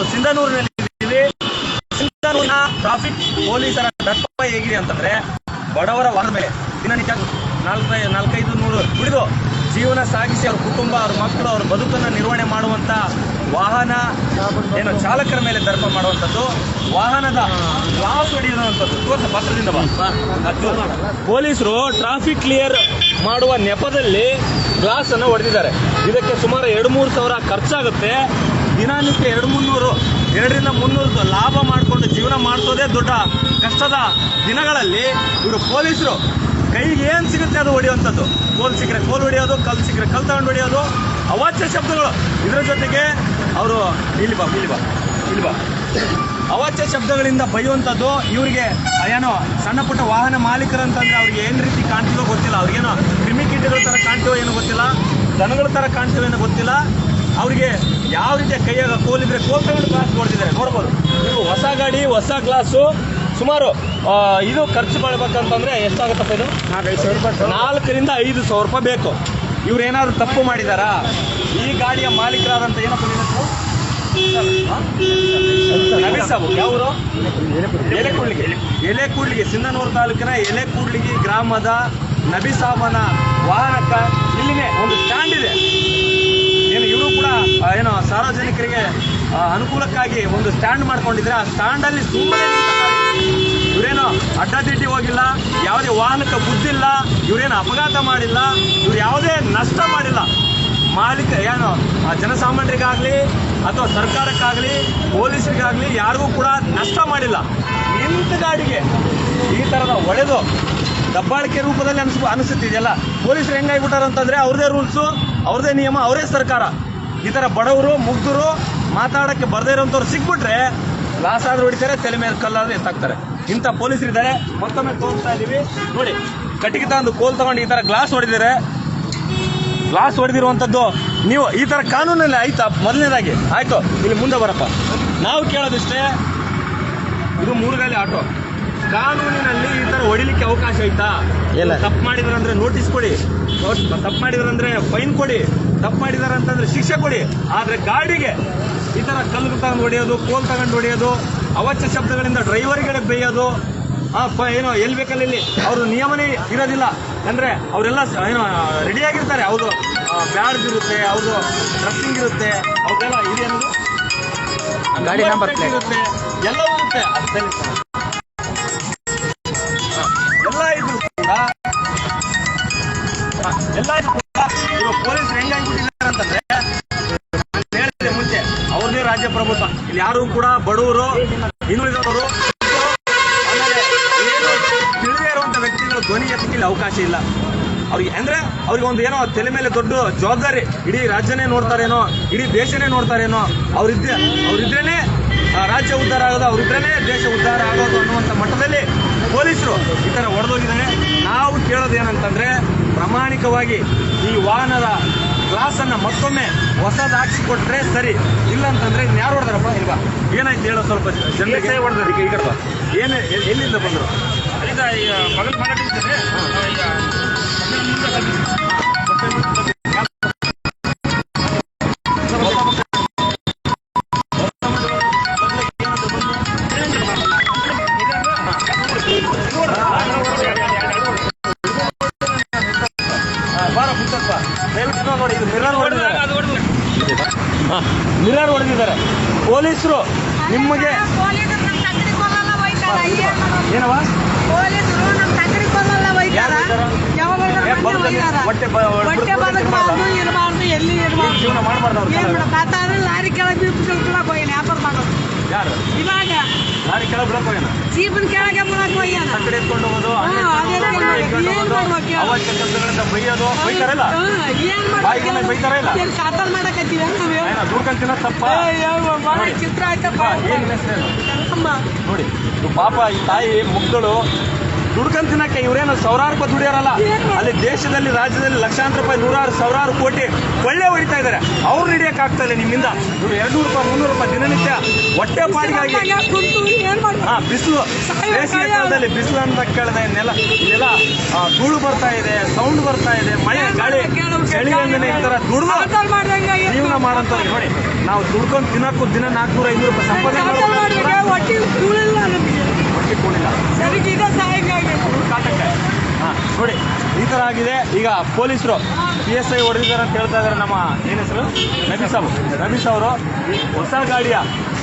ನಾವು ಸಿಂಧನೂರಿನಲ್ಲಿ ಇದ್ದೀವಿ. ಸಿಂಧನೂರಿನ ಟ್ರಾಫಿಕ್ ಪೊಲೀಸರ ದಪ್ಪ ಹೇಗಿದೆ ಅಂತಂದ್ರೆ ಬಡವರ ವಾಹನ ಮೇಲೆ ದಿನನಿತ್ಯ ನಾಲ್ಕೈ, ನಾಲ್ಕೈದು ನೂರು ದುಡಿದು ಜೀವನ ಸಾಗಿಸಿ ಅವ್ರ ಕುಟುಂಬ, ಅವ್ರ ಮಕ್ಕಳು, ಅವ್ರ ಬದುಕನ್ನು ನಿರ್ವಹಣೆ ಮಾಡುವಂತ ವಾಹನ ಏನು ಚಾಲಕರ ಮೇಲೆ ದರ್ಪ ಮಾಡುವಂಥದ್ದು. ವಾಹನದ ಗ್ಲಾಸ್ ಹೊಡೆಯುವಂಥದ್ದು ತೋರ್ಸ ಪತ್ರದಿಂದ ಪೊಲೀಸರು ಟ್ರಾಫಿಕ್ ಕ್ಲಿಯರ್ ಮಾಡುವ ನೆಪದಲ್ಲಿ ಗ್ಲಾಸ್ ಅನ್ನು ಹೊಡೆದಿದ್ದಾರೆ ಇದಕ್ಕೆ ಸುಮಾರು ಎರಡು ಮೂರು ಸಾವಿರ ಖರ್ಚಾಗುತ್ತೆ. ದಿನನಿತ್ಯ ಎರಡು ಮುನ್ನೂರು, ಎರಡರಿಂದ ಮುನ್ನೂರು ಲಾಭ ಮಾಡಿಕೊಂಡು ಜೀವನ ಮಾಡಿಸೋದೇ ದೊಡ್ಡ ಕಷ್ಟದ ದಿನಗಳಲ್ಲಿ ಇವರು ಪೊಲೀಸರು. ಕೈಗೆ ಏನು ಸಿಗುತ್ತೆ ಅದು ಹೊಡೆಯುವಂಥದ್ದು. ಕೋಲ್ ಸಿಕ್ಕರೆ ಕೋಲ್ ಹೊಡೆಯೋದು, ಕಲ್ ಸಿಕ್ಕರೆ ಕಲ್ ತಗೊಂಡು ಹೊಡೆಯೋದು, ಅವಾಚ್ಯ ಶಬ್ದಗಳು. ಇದರ ಜೊತೆಗೆ ಅವರು, ಇಲ್ಲಿ ಬಾ ಇಲ್ಲಿ ಬಾ ಇಲ್ಲಿ ಬಾ. ಅವಾಚ್ಯ ಶಬ್ದಗಳಿಂದ ಬೈಯುವಂಥದ್ದು ಇವರಿಗೆ ಏನೋ ಸಣ್ಣ ಪುಟ್ಟ ವಾಹನ ಮಾಲೀಕರಂತಂದ್ರೆ ಅವ್ರಿಗೆ ಏನು ರೀತಿ ಕಾಣ್ತೀವೋ ಗೊತ್ತಿಲ್ಲ. ಅವ್ರಿಗೇನೋ ಕ್ರಿಮಿಕೀಟಗಳ ಥರ ಕಾಣ್ತೀವೋ ಏನೋ ಗೊತ್ತಿಲ್ಲ. ದನಗಳ ಥರ ಕಾಣ್ತೀವೋ ಏನೋ ಗೊತ್ತಿಲ್ಲ. ಅವ್ರಿಗೆ ಯಾವ ರೀತಿಯ ಕೈಯಾಗ ಕೋಲಿದ್ರೆ ಕೋಲ್ ತಗೊಂಡು ಗ್ಲಾಸ್ ಕೊಡ್ತಿದ್ದಾರೆ ನೋಡ್ಬೋದು. ನೀವು ಹೊಸ ಗಾಡಿ ಹೊಸ ಗ್ಲಾಸು ಸುಮಾರು ಇದು ಖರ್ಚು ಮಾಡ್ಬೇಕಂತಂದ್ರೆ ಎಷ್ಟಾಗುತ್ತಪ್ಪ ಇದು? ನಾಲ್ಕರಿಂದ ಐದು ಸಾವಿರ ರೂಪಾಯಿ ಬೇಕು. ಇವ್ರು ಏನಾದ್ರು ತಪ್ಪು ಮಾಡಿದಾರಾ? ಈ ಗಾಡಿಯ ಮಾಲೀಕರಾದಂತ ಏನಪ್ಪ ನಿನ್ನ ಎಲೆ ಕೂಡ್ಲಿಗೆ ಎಲೆ ಕೂಡ್ಲಿಗೆ ಸಿಂಧನೂರು ತಾಲೂಕಿನ ಎಲೆಕೂಡ್ಲಿಗಿ ಗ್ರಾಮದ ನಬಿ ಸಾಬನ ವಾಹನಕ್ಕ ಇಲ್ಲಿನೇ ಒಂದು ಸ್ಟ್ಯಾಂಡ್ ಇದೆ. ಏನು ಸಾರ್ವಜನಿಕರಿಗೆ ಅನುಕೂಲಕ್ಕಾಗಿ ಒಂದು ಸ್ಟ್ಯಾಂಡ್ ಮಾಡ್ಕೊಂಡಿದ್ರೆ ಆ ಸ್ಟ್ಯಾಂಡ್ ಅಲ್ಲಿ ಸುಮ್ಮನೆ ಇವರೇನು ಅಡ್ಡದಿಡ್ಡಿ ಹೋಗಿಲ್ಲ ಯಾವುದೇ ವಾಹನಕ್ಕೆ ಬುದ್ಧಿಲ್ಲ ಇವರೇನು ಅಪಘಾತ ಮಾಡಿಲ್ಲ ಇವ್ರು ಯಾವುದೇ ನಷ್ಟ ಮಾಡಿಲ್ಲ. ಮಾಲೀಕ ಏನು ಆ, ಜನಸಾಮಾನ್ಯರಿಗಾಗ್ಲಿ ಅಥವಾ ಸರ್ಕಾರಕ್ಕಾಗಲಿ ಪೊಲೀಸರಿಗಾಗ್ಲಿ ಯಾರಿಗೂ ಕೂಡ ನಷ್ಟ ಮಾಡಿಲ್ಲ. ನಿಂತ ಗಾಡಿಗೆ ಈ ತರದ ಒಡೆದು ದಬ್ಬಾಳಿಕೆ ರೂಪದಲ್ಲಿ ಅನಿಸ್ ಅನಿಸುತ್ತಿದೆಯಲ್ಲ? ಪೊಲೀಸರು ಹೆಂಗಾಗ್ಬಿಟ್ಟಾರ ಅಂತಂದ್ರೆ ಅವ್ರದೇ ರೂಲ್ಸು ಅವ್ರದೇ ನಿಯಮ ಅವರೇ ಸರ್ಕಾರ. ಈ ತರ ಬಡವರು ಮುಗ್ಧರು ಮಾತಾಡಕ್ಕೆ ಬರದೇ ಇರೋಂಥವ್ರು ಸಿಕ್ಬಿಟ್ರೆ ಲಾಸ್ ಆದ್ರೂ ಹೊಡಿತಾರೆ ತಲೆ ಮೇಲೆ ಕಲ್ಲಾದ್ರೂ ಎತ್ತಾಕ್ತಾರೆ. ಇಂಥ ಪೊಲೀಸರು ಇದ್ದಾರೆ ಮತ್ತೊಮ್ಮೆ ತೋರಿಸ್ತಾ ಇದೀವಿ. ನೋಡಿ ಕಟ್ಟಿಗೆ ತಂದು ಕೋಲ್ ತಗೊಂಡು ಈ ತರ ಗ್ಲಾಸ್ ಹೊಡೆದಿದ್ದಾರೆ ಗ್ಲಾಸ್ ಹೊಡೆದಿರುವಂಥದ್ದು ನೀವು ಈ ತರ ಕಾನೂನಲ್ಲಿ ಆಯ್ತಾ? ಮೊದಲನೇದಾಗಿ. ಆಯ್ತು ಇಲ್ಲಿ ಮುಂದೆ ಬರಪ್ಪ. ನಾವು ಕೇಳೋದಿಷ್ಟೇ ಇದು ಮೂರುಗಾಲಿ ಆಟೋ. ಕಾನೂನಿನಲ್ಲಿ ಈ ತರ ಹೊಡಿಲಿಕ್ಕೆ ಅವಕಾಶ ಐತಾ ಇಲ್ಲ. ತಪ್ಪು ಮಾಡಿದ್ರಂದ್ರೆ ನೋಟಿಸ್ ಕೊಡಿ. ತಪ್ಪು ಮಾಡಿದ್ರಂದ್ರೆ ಫೈನ್ ಕೊಡಿ. ತಪ್ಪು ಮಾಡಿದ್ದಾರೆ ಅಂತಂದ್ರೆ ಶಿಕ್ಷೆ ಕೊಡಿ. ಆದ್ರೆ ಗಾಡಿಗೆ ಈ ತರ ಕಲ್ಲು ತಗೊಂಡು ಹೊಡೆಯೋದು ಕೋಲ್ ತಗೊಂಡು ಹೊಡೆಯೋದು ಅವಚ್ಯ ಶಬ್ದಗಳಿಂದ ಡ್ರೈವರ್ಗಳಿಗೆ ಬೇಯೋದು ಆ ಏನೋ ಎಲ್ಲಿ ಬೇಕಲ್ಲಿ ಇಲ್ಲಿ ಅವರು ನಿಯಮನೇ ಇರೋದಿಲ್ಲ. ಅಂದ್ರೆ ಅವರೆಲ್ಲ ಏನೋ ರೆಡಿ ಆಗಿರ್ತಾರೆ. ಅವರು ಬ್ಯಾಡ್ಜ್ ಇರುತ್ತೆ ಅವರು ಡ್ರೆಸ್ಸಿಂಗ್ ಇರುತ್ತೆ ಅವ್ರಿಗೆಲ್ಲ ಇದೆ ಗಾಡಿ ಇರುತ್ತೆ. ಎಲ್ಲವೂ ಇರುತ್ತೆ. ಯಾರು ಕೂಡ ಬಡವರು ಹಿಂದುಳಿದವರು ತಿಳಿದೇ ಇರುವಂತ ವ್ಯಕ್ತಿಗಳು ಧ್ವನಿ ಎತ್ತಿಲ್ಲ ಅವಕಾಶ ಇಲ್ಲ. ಅವ್ರಿಗೆ ಅಂದ್ರೆ ಅವ್ರಿಗೆ ಒಂದು ಏನೋ ತಲೆ ಮೇಲೆ ದೊಡ್ಡ ಜವಾಬ್ದಾರಿ, ಇಡೀ ರಾಜ್ಯನೇ ನೋಡ್ತಾರೇನೋ, ಇಡೀ ದೇಶನೇ ನೋಡ್ತಾರೇನೋ, ಅವ್ರಿದ್ದೆ ಅವ್ರಿದ್ರೇನೆ ರಾಜ್ಯ ಉದ್ಧಾರ ಆಗೋದು, ಅವ್ರಿದ್ರೇನೆ ದೇಶ ಉದ್ಧಾರ ಆಗೋದು ಅನ್ನುವಂಥ ಮಟ್ಟದಲ್ಲಿ ಪೊಲೀಸರು ಈ ಥರ ಹೊಡೆದೋಗಿದ್ದಾರೆ. ನಾವು ಕೇಳೋದು ಏನಂತಂದ್ರೆ ಪ್ರಾಮಾಣಿಕವಾಗಿ ಈ ವಾಹನದ ಗ್ಲಾಸ್ ಅನ್ನ ಮತ್ತೊಮ್ಮೆ ಹೊಸದ್ ಹಾಕ್ಸಿ ಕೊಟ್ರೆ ಸರಿ. ಇಲ್ಲ ಅಂತಂದ್ರೆ ಇನ್ಯಾರು ಹೊಡೆದಾರಪ್ಪ? ಇಲ್ವಾ? ಏನಾಯ್ತು ಹೇಳೋ ಸ್ವಲ್ಪ ಜನರಿಗೆ. ಹೊಡೆದ್ರಿ. ಈಗ ಏನು ಎಲ್ಲಿಂದ ಬಂದರು? ಈಗ ಈಗ ಮಗಳು ಮಾರಾಟಿದ್ದಾರೆ ಹೊಟ್ಟೆ ನಿಮಗೆ ಏನವ? ಎಲ್ಲಿ ಮಾಡಬಾರ್ದು ಲಾರಿ ಕೆಳಗೆ ವ್ಯಾಪಾರ ಮಾಡೋದು ಯಾರು? ಇವಾಗ? ಕೆಳಗೆ ಬಿಡಕ್ ಹೋಗ್ಯಾನ? ಜೀಪನ್ ಕೆಳಗೆ ಬಿಡಕ್ ಹೋಗ್ಯಾನ? ಕಡೆ ಎತ್ಕೊಂಡು ಹೋಗೋದು ಬೈಯೋದು ಬೈತಾರಲ್ಲ ಬಾಯಿಗೆ ಬೈತಾರ ಇಲ್ಲ? ಏನ್ ಕಾತಾರ ಮಾಡಕತ್ತೀವಿ ನಾವ್ ಏನ ದುಡ್ಕಂತಿನ ತಪ್ಪ. ನೋಡಿ. ಚಿತ್ರ ಆಯ್ತಪ್ಪ. ಬಾ, ನೋಡಿ ಪಾಪ ಈ ತಾಯಿ ಮಕ್ಕಳು ದುಡ್ಕಂಡ್ ತಿನ್ನಕ್ಕೆ ಇವರೇನು ಸಾವಿರಾರು ರೂಪಾಯಿ ದುಡಿಯಾರಲ್ಲ? ಅಲ್ಲಿ ದೇಶದಲ್ಲಿ ರಾಜ್ಯದಲ್ಲಿ ಲಕ್ಷಾಂತರ ರೂಪಾಯಿ ನೂರಾರು ಸಾವಿರಾರು ಕೋಟಿ ಕೊಳ್ಳೆ ಹೊಡಿತಾ ಇದ್ದಾರೆ. ಅವ್ರು ಹಿಡಿಯಕ್ ಆಗ್ತಾ ಇಲ್ಲ ನಿಮ್ಮಿಂದ. ಇವ್ರು ಎರಡು ನೂರು ರೂಪಾಯಿ ಮುನ್ನೂರು ರೂಪಾಯಿ ದಿನನಿತ್ಯ ಹೊಟ್ಟೆ ಪಾಡಿಗಾಗಿ ಹಾ ಬಿಸಿಲು ಬೇಸಿಗೆ ಕಾಲದಲ್ಲಿ ಬಿಸಿಲು ಅಂತ ಕೇಳಿದೆ ನೆಲ ಆ, ಧೂಳು ಬರ್ತಾ ಇದೆ ಸೌಂಡ್ ಬರ್ತಾ ಇದೆ ಮಳೆ ಗಾಳಿ ಚಳಿಯಿಂದನೇ ಈ ತರ ದುಡ್ದು ಜೀವನ ಮಾಡೋಂಥವ್ರು ನೋಡಿ. ನಾವು ದುಡ್ಕೊಂಡು ದಿನಕ್ಕೂ ದಿನ ನಾಲ್ಕುನೂರ ಐನೂರು ರೂಪಾಯಿ ಸಂಪಾದನೆ ಹೊಟ್ಟೆ ಕೂಡಿಲ್ಲ ಕಾಟಕ್ಕೆ. ಹಾ ನೋಡಿ ಈ ತರ ಆಗಿದೆ. ಈಗ ಪೊಲೀಸರು ಪಿ ಎಸ್ ಐ ಹೊಡೆದಿದ್ದಾರೆ ಅಂತ ಹೇಳ್ತಾ ಇದ್ದಾರೆ ನಮ್ಮ ಏನ್ ಹೆಸರು? ರಮೇಶ್ ಅವರು ರಮೇಶ್ ಅವರು ಹೊಸ ಗಾಡಿಯ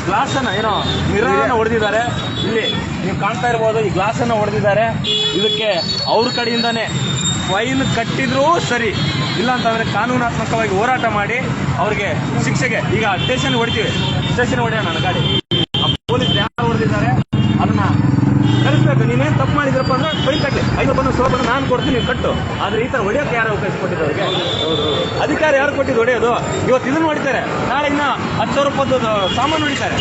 ಗ್ಲಾಸ್ ಅನ್ನ, ಏನೋ ಮಿರರ್ ಅನ್ನ ಹೊಡೆದಿದ್ದಾರೆ. ಇಲ್ಲಿ ನೀವು ಕಾಣ್ತಾ ಇರ್ಬೋದು, ಈ ಗ್ಲಾಸ್ ಅನ್ನ ಹೊಡೆದಿದ್ದಾರೆ. ಇದಕ್ಕೆ ಅವ್ರ ಕಡೆಯಿಂದನೇ ಫೈನ್ ಕಟ್ಟಿದ್ರೂ ಸರಿ. ಇಲ್ಲ ಅಂತಂದ್ರೆ ಕಾನೂನಾತ್ಮಕವಾಗಿ ಹೋರಾಟ ಮಾಡಿ ಅವ್ರಿಗೆ ಶಿಕ್ಷೆಗೆ ಈಗ ಸ್ಟೇಷನ್ ಹೊಡಿತೀವಿ. ಸ್ಟೇಷನ್ ಹೊಡೆಯೋಣ ನನ್ನ ಗಾಡಿ ಆ ಪೊಲೀಸ್ ಯಾರು ಹೊಡೆದಿದ್ದಾರೆ ಅದನ್ನ ಕಳಿಸ್ಬೇಕು ನೀವೇನ್ ತಪ್ಪು ಮಾಡಿದ್ರಪ್ಪ ಅಂದ್ರೆ ಫೈನ್ ಕಟ್ಟಿ ಐದು ಬಂದು ಸೋಪ ಕೊಡ್ತೀನಿ ನೀವು ಕಟ್ಟು. ಆದ್ರೆ ಈ ತರ ಹೊಡೆಯೋಕೆ ಯಾರು ಅವಕಾಶ ಕೊಟ್ಟಿದ್ದು ಅವ್ರಿಗೆ? ಅಧಿಕಾರ ಯಾರು ಕೊಟ್ಟಿದ್ದು ಹೊಡೆಯೋದು? ಇವತ್ತು ಇದನ್ನ ಹೊಡಿತಾರೆ. ನಾಳೆ ಇನ್ನ ಹತ್ತು ಸಾವಿರ ರೂಪಾಯಿ ಸಾಮಾನು ಹೊಡಿತಾರೆ.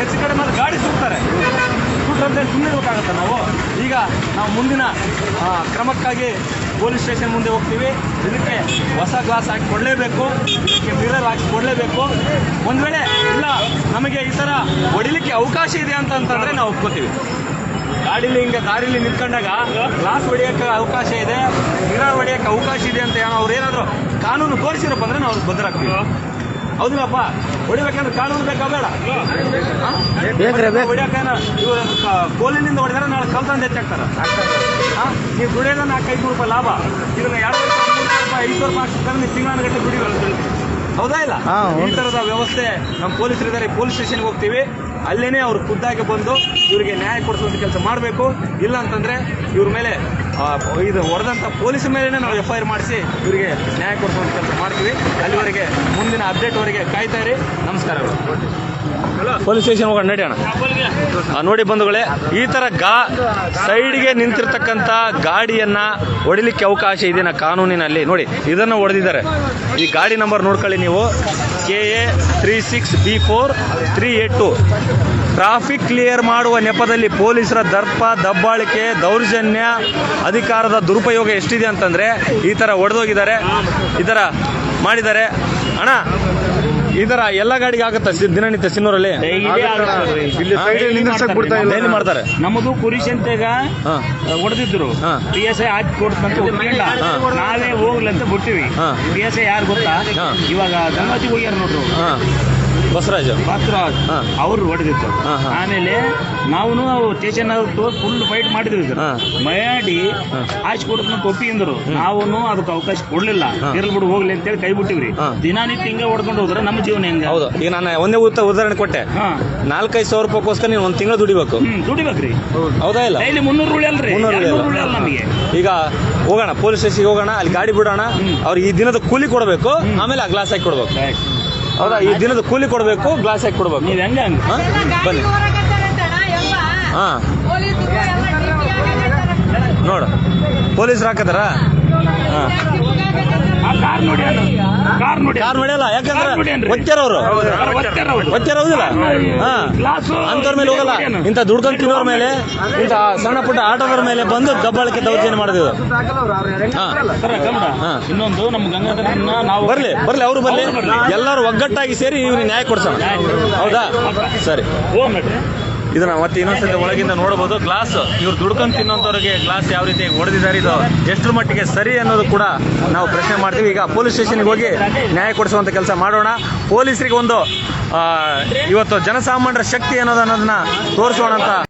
ಹೆಚ್ಚು ಕಡೆ ಮಾತ್ರ ಗಾಡಿ ಸುಡ್ತಾರೆ ಸುಟ್ಟಂತೆ ಸುಮ್ಮನೆ ನಾವು? ಈಗ ನಾವು ಮುಂದಿನ ಕ್ರಮಕ್ಕಾಗಿ ಪೊಲೀಸ್ ಸ್ಟೇಷನ್ ಮುಂದೆ ಹೋಗ್ತೀವಿ. ಇದಕ್ಕೆ ಹೊಸ ಗ್ಲಾಸ್ ಹಾಕಿ ಕೊಡಲೇಬೇಕು. ಇದಕ್ಕೆ ಮಿರರ್ ಹಾಕಿ ಕೊಡಲೇಬೇಕು. ಒಂದು ವೇಳೆ ಇಲ್ಲ, ನಮಗೆ ಈ ಥರ ಹೊಡಿಲಿಕ್ಕೆ ಅವಕಾಶ ಇದೆ ಅಂತ ಅಂತಂದ್ರೆ ನಾವು ಒಪ್ಕೋತೀವಿ. ಗಾಡಿಲಿ ಹಿಂಗೆ ದಾರಿಲಿ ನಿಂತ್ಕೊಂಡಾಗ ಗ್ಲಾಸ್ ಹೊಡಿಯಕ್ಕೆ ಅವಕಾಶ ಇದೆ ಗಿರ ಹೊಡಿಯಕ್ಕೆ ಅವಕಾಶ ಇದೆ ಅಂತ ಏನೋ ಅವ್ರು ಏನಾದ್ರು ಕಾನೂನು ತೋರಿಸಿರಪ್ಪ ಅಂದ್ರೆ ನಾವು ಬದಲಾಗ್ತೀವಿ ಹೌದಿಲ್ಲಪ್ಪ? ಹೊಡಿಬೇಕಂದ್ರೆ ಕಾನೂನು ಬೇಕಾ ಬೇಡ? ಹಾ? ಬೇಕ್ರಿ, ಹೊಡಿಯೋಕೇನ ಇವರು ಕೋಲಿನಿಂದ ಹೊಡೆದ್ರೆ ನಾಳೆ ಕಲ್ತಂದು ಹೆಚ್ಚಾಗ್ತಾರ? ನೀವು ದುಡಿಯೋದ ನಾಲ್ಕೈದು ರೂಪಾಯಿ ಲಾಭ. ಇದನ್ನ ಎರಡು ರೂಪಾಯಿ ಮೂರು ರೂಪಾಯಿ ಹಾಕ್ಸಿದ್ರೆ ನೀವು ತಿಂಗಳ ಗಂಟೆ ದುಡಿಬೇಕು ಹೌದಾ ಇಲ್ಲ? ಈ ತರದ ವ್ಯವಸ್ಥೆ ನಮ್ಮ ಪೊಲೀಸರು ಇದ್ದಾರೆ ಪೊಲೀಸ್ ಸ್ಟೇಷನ್ಗೆ ಹೋಗ್ತೀವಿ. ಅಲ್ಲೇನೆ ಅವ್ರು ಖುದ್ದಾಗಿ ಬಂದು ಇವರಿಗೆ ನ್ಯಾಯ ಕೊಡಿಸುವಂತ ಕೆಲಸ ಮಾಡಬೇಕು. ಇಲ್ಲ ಅಂತಂದ್ರೆ ಇವ್ರ ಮೇಲೆ ಇದು ಹೊಡೆದಂತ ಪೊಲೀಸ್ ಮೇಲೇ ನಾವು ಎಫ್ ಐ ಮಾಡಿಸಿ ಇವರಿಗೆ ನ್ಯಾಯ ಕೊಡಿಸುವಂತ ಕೆಲಸ ಮಾಡ್ತೀವಿ. ಅಲ್ಲಿವರೆಗೆ ಮುಂದಿನ ಅಪ್ಡೇಟ್ ವರೆಗೆ ಕಾಯ್ತಾ ಇರಿ. ನಮಸ್ಕಾರಗಳು. ಪೊಲೀಸ್ ಸ್ಟೇಷನ್ ಹೋಗೋಣ ನಡೆಯೋಣ ಆ, ನೋಡಿ ಬಂಧುಗಳೇ ಈ ತರ ಗಾ ಸೈಡ್ಗೆ ನಿಂತಿರ್ತಕ್ಕಂಥ ಗಾಡಿಯನ್ನ ಹೊಡಿಲಿಕ್ಕೆ ಅವಕಾಶ ಇದೆ ನಾ ಕಾನೂನಿನಲ್ಲಿ. ನೋಡಿ ಇದನ್ನು ಹೊಡೆದಿದ್ದಾರೆ. ಈ ಗಾಡಿ ನಂಬರ್ ನೋಡ್ಕೊಳ್ಳಿ ನೀವು. K A three six B four three eight two. Traffic clear ಮಾಡುವ ನೆಪದಲ್ಲಿ ಪೊಲೀಸರ ದರ್ಪ ದಬ್ಬಾಳಿಕೆ ದೌರ್ಜನ್ಯ ಅಧಿಕಾರದ ದುರುಪಯೋಗ ಎಷ್ಟಿದೆ ಅಂತಂದ್ರೆ ಈ ತರ ಹೊಡೆದೋಗಿದ್ದಾರೆ. ಈ ತರ ಮಾಡಿದ್ದಾರೆ. ಅಣ್ಣ ಈ ತರ ಎಲ್ಲ ಗಾಡಿಗೆ ಆಗುತ್ತೆ ದಿನನಿತ್ಯ ಸಿನ್ನೂರಲ್ಲಿ? ಇಲ್ಲಿ ಸೈಡ್ ನಿಂದಿರ್ಸಕ್ ಬಿಡ್ತಾ ಇಲ್ಲ. ಮಾಡ್ತಾರೆ. ನಮ್ಮದು ಕುರಿ ಸಂತೆಗ ಹಾ ಹೊಡೆದಿದ್ರು. ಹಾ. ಪಿ ಎಸ್ ಐ ಹಾಕಿ ಕೊಡ್ತಂತ. ನಾವೇ ಹೋಗ್ಲಿ ಅಂತ ಬಿಟ್ಟಿವಿ. ಹಾ. ಪಿ ಎಸ್ ಐ ಯಾರು ಗೊತ್ತಾ? ಇವಾಗ ಗಂಗಾತಿ ಹೋಗ್ಯಾರ ನೋಡ್ರು. ಬಸವರಾಜ್ ಬಾತ್ರರಾಜ್ ಹಾ. ಅವ್ರು ಹೊಡೆದಿತ್ತು. ಹಾ, ಹಾ. ಆಮೇಲೆ ನಾವು ಸ್ಟೇಷನ್ ಫುಲ್ ಫೈಟ್ ಮಾಡಿದ್ವಿ ಸರ್. ಹಾ. ಮಾಡಿ ಹಾ. ಆಚೆ ಕೊಡ್ತಂತ ಅಂದ್ರು. ನಾವು ಅದಕ್ಕೆ ಅವಕಾಶ ಕೊಡ್ಲಿಲ್ಲ. ಹಾ. ಇರ್ಲಿ ಬಿಡು ಹೋಗ್ಲಿ ಅಂತೇಳಿ ಕೈ ಬಿಟ್ಟಿವ್ರಿ. ಹಾ. ದಿನಾನಿತ್ಯ ಹಿಂಗೆ ಹೊಡ್ಕೊಂಡು ಹೋದ್ರೆ ನಮ್ಮ ಜೀವನ ಹೆಂಗ? ಹೌದು. ಈಗ ನಾನು ಒಂದೇ ಉತ್ತ ಉದಾಹರಣೆ ಕೊಟ್ಟೆ. ಹಾ. ನಾಲ್ಕೈದು ಸಾವಿರ ರೂಪಾಯಿಗೋಸ್ಕರ ನೀವು ಒಂದು ತಿಂಗಳು ದುಡಿಬೇಕು. ಹ್ಮ್ ದುಡಿಬೇಕ್ರಿ. ಹೌದಾ. ಇಲ್ಲ? ಇಲ್ಲಿ ಮುನ್ನೂರು ರೂಪಾಯಿ ಅಲ್ರಿ. ಮುನ್ನೂರು ಎರಡ್ನೂರು. ನಮಗೆ. ಈಗ ಹೋಗೋಣ ಪೊಲೀಸ್ ಸ್ಟೇಷನ್ಗೆ ಹೋಗೋಣ ಅಲ್ಲಿ ಗಾಡಿ ಬಿಡೋಣ. ಹ್ಮ್. ಅವ್ರಿಗೆ ಈ ದಿನದ ಕೂಲಿ ಕೊಡಬೇಕು. ಆಮೇಲೆ ಆ ಗ್ಲಾಸ್ ಹಾಕಿ ಕೊಡ್ಬೇಕು. ಹೌದಾ? ಈ ದಿನದ ಕೂಲಿ ಕೊಡಬೇಕು ಗ್ಲಾಸ್ ಹಾಕಿ ಕೊಡ್ಬೇಕು. ನೀವ್ ಹೆಂಗ ಹಂಗ? ಹಾ? ಬನ್ನಿ. ಹಾ. ನೋಡು. ಪೊಲೀಸರು ಹಾಕದಾರ ಕಾರ್ ನೋಡಿ ಕಾರ್ ನೋಡಿ ಕಾರ್ ನಡೆಯಲ್ಲ? ಯಾಕಂದ್ರೆ. ಒಚ್ಚಾರ ಅವರು. ಒಚ್ಚಾರ ಹೌದಿಲ್ಲ ಹಾ ಅಂತವ್ರ ಮೇಲೆ ಹೋಗಲ್ಲ. ಇಂಥ ದುಡ್ಕೊಂಡು ತಿನ್ನೋರ್ ಮೇಲೆ ಇಂಥ ಸಣ್ಣ ಪುಟ್ಟ ಆಟೋದವ್ರ ಮೇಲೆ ಬಂದು ದಬ್ಬಾಳಿಕೆ ದೌರ್ಜನ್ಯ ಮಾಡೋದು ಹಾ. ಸರ ಕನ್ನಡ ಇನ್ನೊಂದು ನಮ್ಮ ಗಂಗಾಧರ ನಾವು ಬರ್ಲಿ ಬರ್ಲಿ ಅವರು ಬರ್ಲಿ. ಎಲ್ಲರೂ ಒಗ್ಗಟ್ಟಾಗಿ ಸೇರಿ ಇವ್ರಿಗೆ ನ್ಯಾಯ ಕೊಡ್ಸೋಣ. ಹೌದಾ? ಸರಿ. ಇದನ್ನ ಮತ್ತೆ ಇನ್ನೊಂದ್ಸತಿ ಒಳಗಿಂದ ನೋಡಬಹುದು. ಗ್ಲಾಸ್, ಇವ್ರು ದುಡ್ಕೊಂಡು ತಿನ್ನೋಂಥವ್ರಿಗೆ ಗ್ಲಾಸ್ ಯಾವ ರೀತಿ ಹೊಡೆದಿದ್ದಾರೆ ಇದು ಎಷ್ಟರ ಮಟ್ಟಿಗೆ ಸರಿ ಅನ್ನೋದು ಕೂಡ ನಾವು ಪ್ರಶ್ನೆ ಮಾಡ್ತೀವಿ. ಈಗ ಪೊಲೀಸ್ ಸ್ಟೇಷನ್ಗೆ ಹೋಗಿ ನ್ಯಾಯ ಕೊಡಿಸುವಂತ ಕೆಲಸ ಮಾಡೋಣ. ಪೊಲೀಸರಿಗೆ ಒಂದು ಇವತ್ತು ಜನಸಾಮಾನ್ಯರ ಶಕ್ತಿ ಅನ್ನೋದು ಅನ್ನೋದನ್ನ ತೋರಿಸೋಣ ಅಂತ